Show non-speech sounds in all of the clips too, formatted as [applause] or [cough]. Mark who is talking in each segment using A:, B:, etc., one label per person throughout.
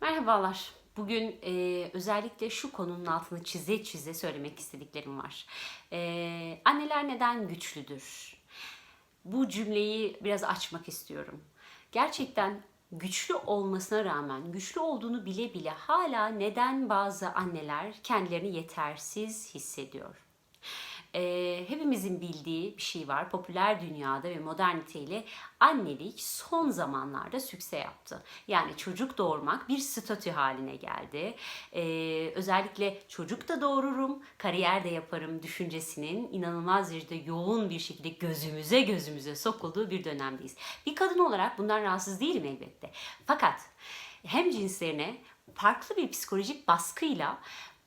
A: Merhabalar. Bugün e, özellikle şu konunun altını çize çize söylemek istediklerim var. E, anneler neden güçlüdür? Bu cümleyi biraz açmak istiyorum. Gerçekten güçlü olmasına rağmen, güçlü olduğunu bile bile hala neden bazı anneler kendilerini yetersiz hissediyor? Ee, hepimizin bildiği bir şey var. Popüler dünyada ve moderniteyle annelik son zamanlarda sükse yaptı. Yani çocuk doğurmak bir statü haline geldi. Ee, özellikle çocuk da doğururum, kariyer de yaparım düşüncesinin inanılmaz derecede yoğun bir şekilde gözümüze gözümüze sokulduğu bir dönemdeyiz. Bir kadın olarak bundan rahatsız değilim elbette. Fakat hem cinslerine farklı bir psikolojik baskıyla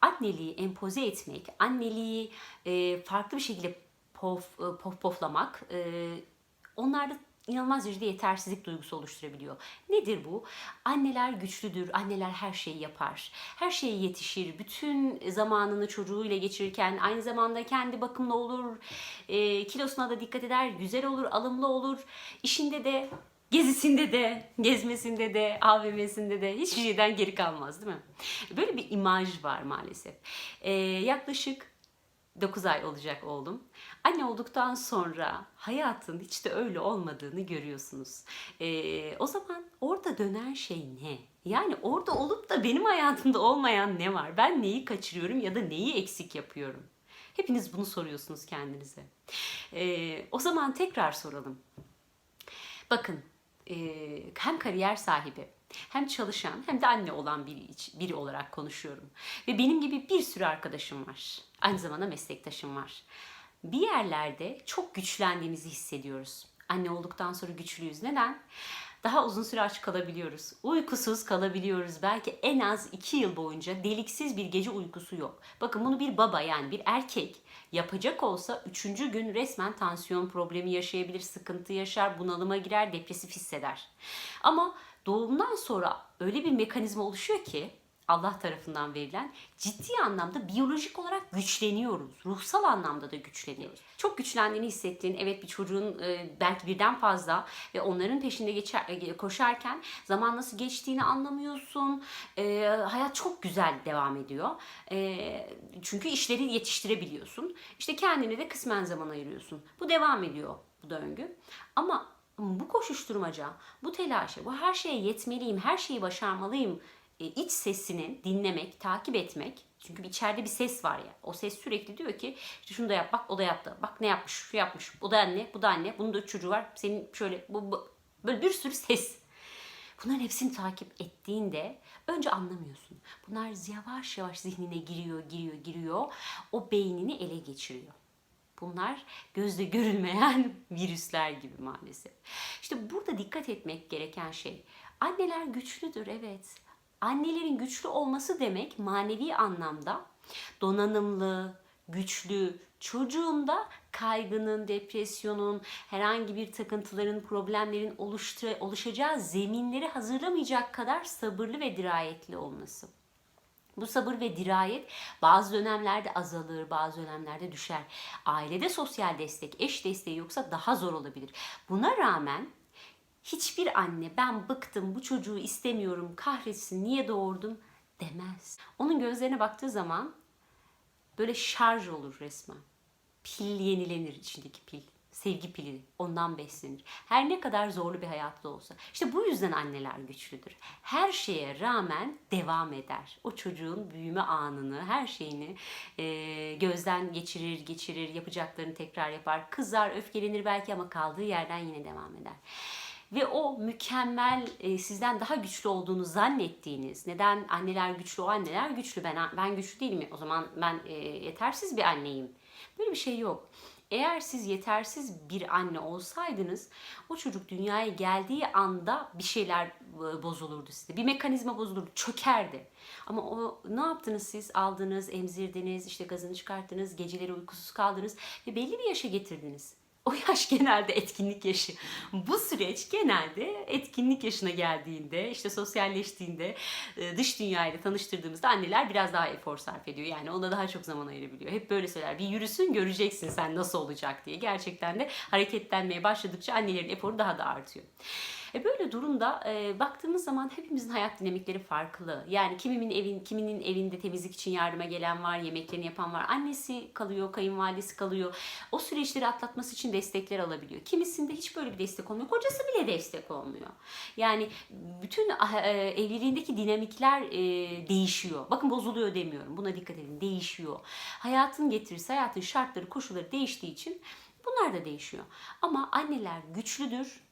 A: anneliği empoze etmek, anneliği e, farklı bir şekilde pof, e, pof poflamak e, onlarda inanılmaz derecede yetersizlik duygusu oluşturabiliyor. Nedir bu? Anneler güçlüdür, anneler her şeyi yapar. Her şeye yetişir, bütün zamanını çocuğuyla geçirirken aynı zamanda kendi bakımlı olur, e, kilosuna da dikkat eder, güzel olur, alımlı olur. İşinde de Gezisinde de, gezmesinde de, AVM'sinde de hiçbir şeyden geri kalmaz değil mi? Böyle bir imaj var maalesef. Ee, yaklaşık 9 ay olacak oğlum. Anne olduktan sonra hayatın hiç de öyle olmadığını görüyorsunuz. Ee, o zaman orada dönen şey ne? Yani orada olup da benim hayatımda olmayan ne var? Ben neyi kaçırıyorum ya da neyi eksik yapıyorum? Hepiniz bunu soruyorsunuz kendinize. Ee, o zaman tekrar soralım. Bakın e, hem kariyer sahibi hem çalışan hem de anne olan biri, biri olarak konuşuyorum. Ve benim gibi bir sürü arkadaşım var. Aynı zamanda meslektaşım var. Bir yerlerde çok güçlendiğimizi hissediyoruz. Anne olduktan sonra güçlüyüz. Neden? Daha uzun süre aç kalabiliyoruz. Uykusuz kalabiliyoruz. Belki en az iki yıl boyunca deliksiz bir gece uykusu yok. Bakın bunu bir baba yani bir erkek yapacak olsa üçüncü gün resmen tansiyon problemi yaşayabilir, sıkıntı yaşar, bunalıma girer, depresif hisseder. Ama doğumdan sonra öyle bir mekanizma oluşuyor ki Allah tarafından verilen ciddi anlamda biyolojik olarak güçleniyoruz. Ruhsal anlamda da güçleniyoruz. Çok güçlendiğini hissettiğin evet bir çocuğun e, belki birden fazla ve onların peşinde geçer, e, koşarken zaman nasıl geçtiğini anlamıyorsun. E, hayat çok güzel devam ediyor. E, çünkü işleri yetiştirebiliyorsun. İşte kendine de kısmen zaman ayırıyorsun. Bu devam ediyor bu döngü. Ama bu koşuşturmaca, bu telaşı, bu her şeye yetmeliyim, her şeyi başarmalıyım e, iç sesini dinlemek, takip etmek. Çünkü içeride bir ses var ya. O ses sürekli diyor ki işte şunu da yap bak o da yaptı. Bak ne yapmış, şu yapmış. O da anne, bu da anne. Bunun da üç çocuğu var. Senin şöyle bu, bu. böyle bir sürü ses. Bunların hepsini takip ettiğinde önce anlamıyorsun. Bunlar yavaş yavaş zihnine giriyor, giriyor, giriyor. O beynini ele geçiriyor. Bunlar gözle görülmeyen [laughs] virüsler gibi maalesef. İşte burada dikkat etmek gereken şey anneler güçlüdür evet annelerin güçlü olması demek manevi anlamda donanımlı, güçlü, çocuğunda kaygının, depresyonun, herhangi bir takıntıların, problemlerin oluşacağı zeminleri hazırlamayacak kadar sabırlı ve dirayetli olması. Bu sabır ve dirayet bazı dönemlerde azalır, bazı dönemlerde düşer. Ailede sosyal destek, eş desteği yoksa daha zor olabilir. Buna rağmen hiçbir anne ben bıktım bu çocuğu istemiyorum kahretsin niye doğurdum demez. Onun gözlerine baktığı zaman böyle şarj olur resmen. Pil yenilenir içindeki pil. Sevgi pili ondan beslenir. Her ne kadar zorlu bir hayatta olsa. İşte bu yüzden anneler güçlüdür. Her şeye rağmen devam eder. O çocuğun büyüme anını, her şeyini e, gözden geçirir, geçirir, yapacaklarını tekrar yapar. Kızar, öfkelenir belki ama kaldığı yerden yine devam eder ve o mükemmel e, sizden daha güçlü olduğunu zannettiğiniz neden anneler güçlü o anneler güçlü ben ben güçlü değilim o zaman ben e, yetersiz bir anneyim böyle bir şey yok eğer siz yetersiz bir anne olsaydınız o çocuk dünyaya geldiği anda bir şeyler e, bozulurdu size. Bir mekanizma bozulurdu, çökerdi. Ama o ne yaptınız siz? Aldınız, emzirdiniz, işte gazını çıkarttınız, geceleri uykusuz kaldınız ve belli bir yaşa getirdiniz. O yaş genelde etkinlik yaşı. Bu süreç genelde etkinlik yaşına geldiğinde, işte sosyalleştiğinde, e, dış dünyayla tanıştırdığımızda anneler biraz daha efor sarf ediyor. Yani ona daha çok zaman ayırabiliyor. Hep böyle söyler. Bir yürüsün göreceksin sen nasıl olacak diye. Gerçekten de hareketlenmeye başladıkça annelerin eforu daha da artıyor. E böyle durumda e, baktığımız zaman hepimizin hayat dinamikleri farklı. Yani kiminin evin kiminin evinde temizlik için yardıma gelen var, yemeklerini yapan var. Annesi kalıyor, kayınvalidesi kalıyor. O süreçleri atlatması için destekler alabiliyor. Kimisinde hiç böyle bir destek olmuyor. Kocası bile destek olmuyor. Yani bütün e, evliliğindeki dinamikler e, değişiyor. Bakın bozuluyor demiyorum. Buna dikkat edin. Değişiyor. Hayatın getirisi, hayatın şartları, koşulları değiştiği için bunlar da değişiyor. Ama anneler güçlüdür.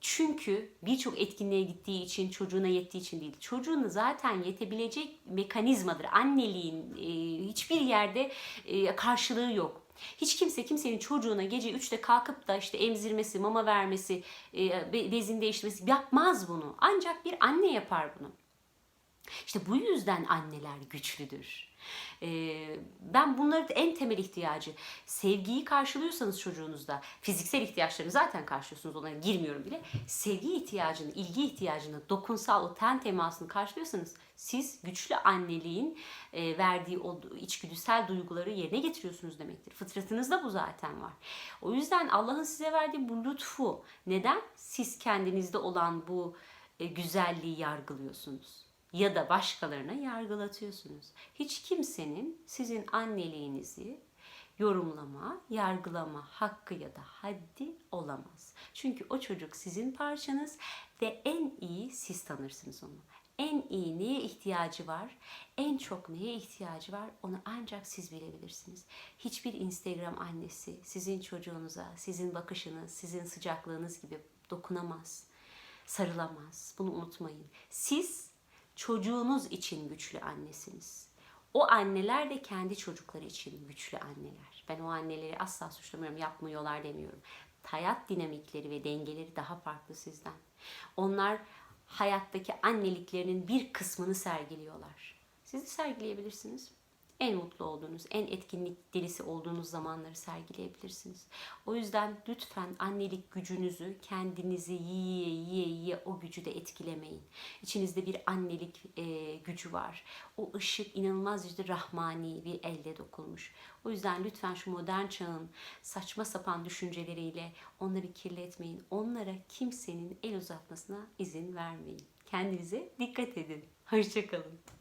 A: Çünkü birçok etkinliğe gittiği için, çocuğuna yettiği için değil. Çocuğunu zaten yetebilecek mekanizmadır. Anneliğin e, hiçbir yerde e, karşılığı yok. Hiç kimse kimsenin çocuğuna gece 3'te kalkıp da işte emzirmesi, mama vermesi, e, be- bezini değiştirmesi yapmaz bunu. Ancak bir anne yapar bunu. İşte bu yüzden anneler güçlüdür. Ee, ben bunları en temel ihtiyacı sevgiyi karşılıyorsanız çocuğunuzda fiziksel ihtiyaçlarını zaten karşılıyorsunuz ona girmiyorum bile. Sevgi ihtiyacını, ilgi ihtiyacını, dokunsal o ten temasını karşılıyorsanız siz güçlü anneliğin e, verdiği o içgüdüsel duyguları yerine getiriyorsunuz demektir. Fıtratınızda bu zaten var. O yüzden Allah'ın size verdiği bu lütfu neden siz kendinizde olan bu e, güzelliği yargılıyorsunuz? Ya da başkalarına yargılatıyorsunuz. Hiç kimsenin sizin anneliğinizi yorumlama, yargılama hakkı ya da haddi olamaz. Çünkü o çocuk sizin parçanız ve en iyi siz tanırsınız onu. En iyi neye ihtiyacı var, en çok neye ihtiyacı var onu ancak siz bilebilirsiniz. Hiçbir Instagram annesi sizin çocuğunuza, sizin bakışınız, sizin sıcaklığınız gibi dokunamaz, sarılamaz. Bunu unutmayın. Siz çocuğunuz için güçlü annesiniz. O anneler de kendi çocukları için güçlü anneler. Ben o anneleri asla suçlamıyorum, yapmıyorlar demiyorum. Hayat dinamikleri ve dengeleri daha farklı sizden. Onlar hayattaki anneliklerinin bir kısmını sergiliyorlar. Siz de sergileyebilirsiniz. En mutlu olduğunuz, en etkinlik delisi olduğunuz zamanları sergileyebilirsiniz. O yüzden lütfen annelik gücünüzü kendinizi yiye yiye yiye o gücü de etkilemeyin. İçinizde bir annelik e, gücü var. O ışık inanılmaz yüzde rahmani bir elde dokunmuş. O yüzden lütfen şu modern çağın saçma sapan düşünceleriyle onları kirletmeyin. Onlara kimsenin el uzatmasına izin vermeyin. Kendinize dikkat edin. Hoşçakalın.